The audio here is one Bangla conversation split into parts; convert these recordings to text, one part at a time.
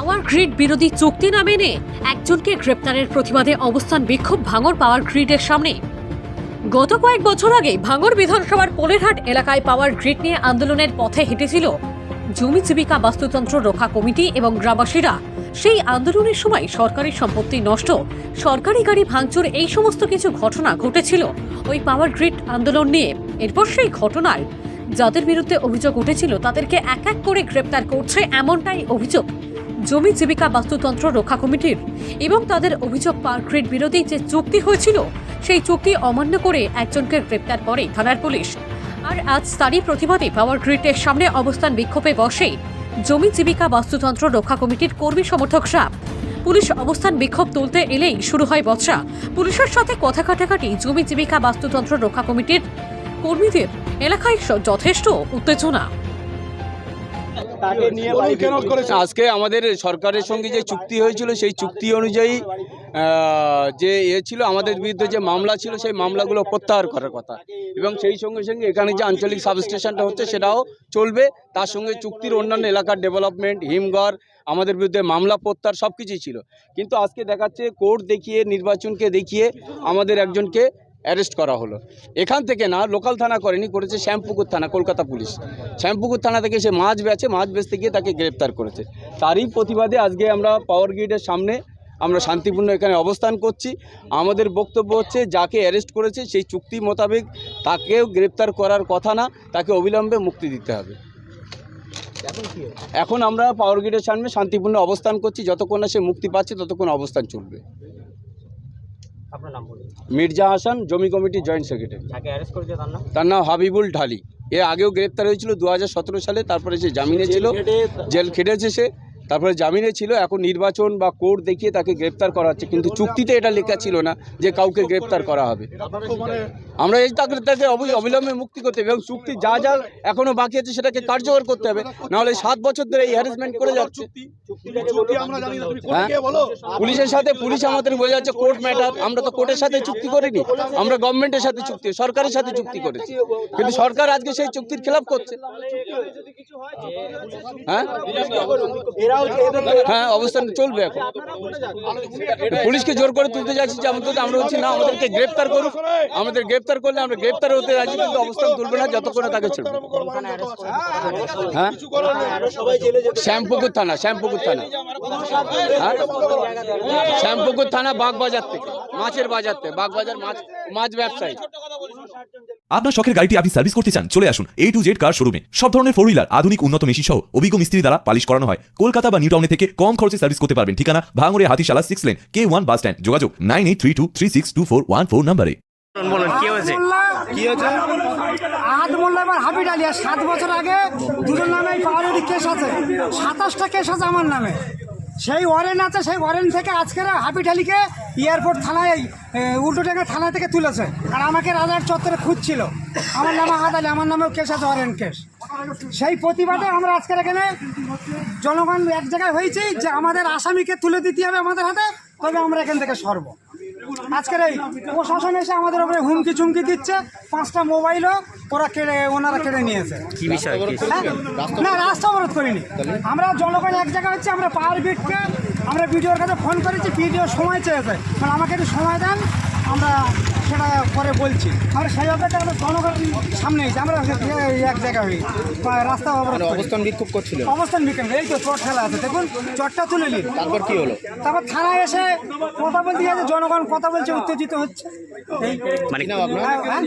পাওয়ার গ্রিড বিরোধী চুক্তি না মেনে একজনকে গ্রেপ্তারের প্রতিবাদে অবস্থান বিক্ষোভ ভাঙর পাওয়ার গ্রিডের সামনে। গত কয়েক বছর আগে ভাঙর বিধানসভার পোলেরহাট এলাকায় পাওয়ার গ্রিড নিয়ে আন্দোলনের পথে হেঁটেছিল জমি জীবিকা বাস্তুতন্ত্র রক্ষা কমিটি এবং গ্রামবাসীরা। সেই আন্দোলনের সময় সরকারি সম্পত্তি নষ্ট, সরকারি গাড়ি ভাঙচুর এই সমস্ত কিছু ঘটনা ঘটেছিল ওই পাওয়ার গ্রিড আন্দোলন নিয়ে। এরপর সেই ঘটনায় যাদের বিরুদ্ধে অভিযোগ উঠেছিল তাদেরকে এক এক করে গ্রেপ্তার করছে এমনটাই অভিযোগ। জমি জীবিকা বাস্তুতন্ত্র রক্ষা কমিটির এবং তাদের অভিযোগ পাওয়ার গ্রিড বিরোধী যে চুক্তি হয়েছিল, সেই চুক্তি অমান্য করে একজনকে গ্রেপ্তার করে থানার পুলিশ। আর আজ তারই প্রতিবাদে পাওয়ার গ্রিডের সামনে অবস্থান বিক্ষোভে বসে জমি জীবিকা বাস্তুতন্ত্র রক্ষা কমিটির কর্মী সমর্থকরা পুলিশ অবস্থান বিক্ষোভ তুলতে এলেই শুরু হয় বচসা। পুলিশের সাথে কথা কাটাকাটি জমি জীবিকা বাস্তুতন্ত্র রক্ষা কমিটির কর্মীদের। এলাকায় যথেষ্ট উত্তেজনা। আজকে আমাদের সরকারের সঙ্গে যে চুক্তি হয়েছিল সেই চুক্তি অনুযায়ী যে এ ছিল আমাদের বিরুদ্ধে যে মামলা ছিল সেই মামলাগুলো প্রত্যাহার করার কথা। এবং সেই সঙ্গে সঙ্গে এখানে যে আঞ্চলিক সাবস্টেশনটা হচ্ছে সেটাও চলবে। তার সঙ্গে চুক্তির অন্যান্য এলাকার ডেভেলপমেন্ট হিমঘর আমাদের বিরুদ্ধে মামলা প্রত্যাহার সব কিছুই ছিল। কিন্তু আজকে দেখাচ্ছে কোর্ট দেখিয়ে নির্বাচনকে দেখিয়ে আমাদের একজনকে অ্যারেস্ট করা হলো। এখান থেকে না, লোকাল থানা করেনি, করেছে শ্যামপুকুর থানা, কলকাতা পুলিশ। শ্যামপুকুর থানা থেকে সে মাছ বেচে, মাছ বেচতে গিয়ে তাকে গ্রেপ্তার করেছে। তারই প্রতিবাদে আজকে আমরা পাওয়ার গ্রিডের সামনে আমরা শান্তিপূর্ণ এখানে অবস্থান করছি। আমাদের বক্তব্য হচ্ছে, যাকে অ্যারেস্ট করেছে, সেই চুক্তি মোতাবেক তাকেও গ্রেপ্তার করার কথা না, তাকে অবিলম্বে মুক্তি দিতে হবে। এখন আমরা পাওয়ার গ্রিডের সামনে শান্তিপূর্ণ অবস্থান করছি, যতক্ষণ না সে মুক্তি পাচ্ছে, ততক্ষণ অবস্থান চলবে। আপনার নাম বলুন। মির্জা হাসান জমি কমিটি জয়েন্ট সেক্রেটারি। যাকে অ্যারেস্ট করেছে তার নাম? তার নাম হাবিবুল ঢালি। এর আগেও গ্রেপ্তার হয়েছিল দু হাজার সতেরো সালে তারপরে সে জামিনে ছিল। জেল খেটেছে সে। তারপরে জামিনে ছিল, এখন নির্বাচন বা কোর্ট দেখিয়ে তাকে গ্রেপ্তার করা হচ্ছে, কিন্তু চুক্তিতে এটা লেখা ছিল না যে কাউকে গ্রেপ্তার করা হবে। আমরা এই তাকে তাকে অবিলম্বে মুক্তি করতে হবে এবং চুক্তি যা যা এখনও বাকি আছে সেটাকে কার্যকর করতে হবে। নাহলে সাত বছর ধরে এই হ্যারাসমেন্ট করে যাচ্ছে। হ্যাঁ? পুলিশের সাথে, পুলিশ আমাদের বোঝা যাচ্ছে কোর্ট ম্যাটার আমরা তো কোর্টের সাথে চুক্তি করিনি। আমরা গভর্নমেন্টের সাথে চুক্তি, সরকারের সাথে চুক্তি করেছি। কিন্তু সরকার আজকে সেই চুক্তির খেলাপ করছে। হ্যাঁ? হ্যাঁ অবস্থান চলবে এখন। পুলিশকে জোর করে তুলতে যাচ্ছি যে আমাদের আমরা বলছি না আমাদেরকে গ্রেপ্তার করুক আমাদের গ্রেপ্তার করলে আমরা গ্রেপ্তার হতে যাচ্ছি কিন্তু অবস্থান তুলবে না যতক্ষণ না তাকে চলবে হ্যাঁ? শ্যামপুকুর থানা শ্যামপুকুর থানা। হ্যাঁ শ্যামপুকুর থানা বাগবাজার থেকে মাছের বাজার থেকে বাগবাজার মাছ মাছ ব্যবসায়ী। আপনার শখের গাড়িটি আপনি সার্ভিস করতে চান চলে আসুন এ টু জেড কার শোরুমে সব ধরনের ফোর হুইলার আধুনিক উন্নত মেশিন সহ অভিজ্ঞ মিস্ত্রি দ্বারা পালিশ করানো হয়। কলকাতা বা নিউ টাউনে থেকে কম খরচে সার্ভিস করতে পারবেন। ঠিকানা ভাঙড়ে Hatishala six lane K one bus stand যোগাযোগ nine eight three two three six two four one four নাম্বারে। বলুন বলুন কি হয়েছে? কি হয়েছে? আহাদ মোল্লা এবার হাবিব আলী সাত বছর আগে দুজন নামে পাওয়ারি কেস আছে সাতাশটা কেস আছে আমার নামে। সেই ওয়ারেন্ট আছে, সেই ওয়ারেন্ট থেকে আজকের আলীকে এয়ারপোর্ট থানায় উল্টোডাঙ্গা থানা থেকে তুলেছে। আর আমাকে রাজার চত্বরে খুঁজছিল। আমার নামে আহাদ আলী, আমার নামেও কেস আছে ওয়ারেন্ট কেস সেই প্রতিবাদে আমরা আজকের এখানে জনগণ এক জায়গায় হয়েছি যে আমাদের আসামিকে তুলে দিতে হবে আমাদের হাতে, তবে আমরা এখান থেকে সরব। আজকের এই প্রশাসন এসে আমাদের ওপরে হুমকি চুমকি দিচ্ছে। পাঁচটা মোবাইলও ওরা কেড়ে ওনারা কেড়ে নিয়েছে। কি বিষয়? হ্যাঁ? না রাস্তা অবরোধ করিনি। আমরা জনগণ এক জায়গায় হচ্ছে আমরা পাওয়ার বিটকে আমরা ভিডিওর কাছে ফোন করেছি ভিডিও সময় চেয়েছে। মানে আমাকে একটু সময় দেন আমরা সেটা পরে বলছি। আমরা সেই অপেক্ষা আমরা জনগণ সামনে এসে আমরা এক জায়গায় হই বা রাস্তা অবরোধ অবস্থান বিক্ষোভ করছিল। অবস্থান বিকেল এই তো চট খেলা আছে। দেখুন চটটা তুলে নিন তারপর কি হলো? তারপর থানায় এসে কথা বলতে গেছে জনগণ কথা বলছে উত্তেজিত হচ্ছে। এই মানে হ্যাঁ, হ্যাঁ।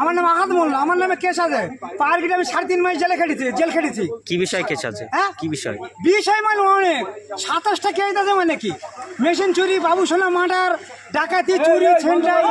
আমার নাম আহাদ মোল্লা আমার নামে কেস আছে। পার্কিটে আমি সাড়ে তিন মাস জেলে খেটেছি জেল খেটেছি। কি বিষয় কেস আছে? হ্যাঁ? কি বিষয়? বিষয় মানে অনেক। সাতাশটা কেস আছে মানে কি? মেশিন চুরি বাবুসোনা মার্ডার ডাকাতি চুরি ছেন্টার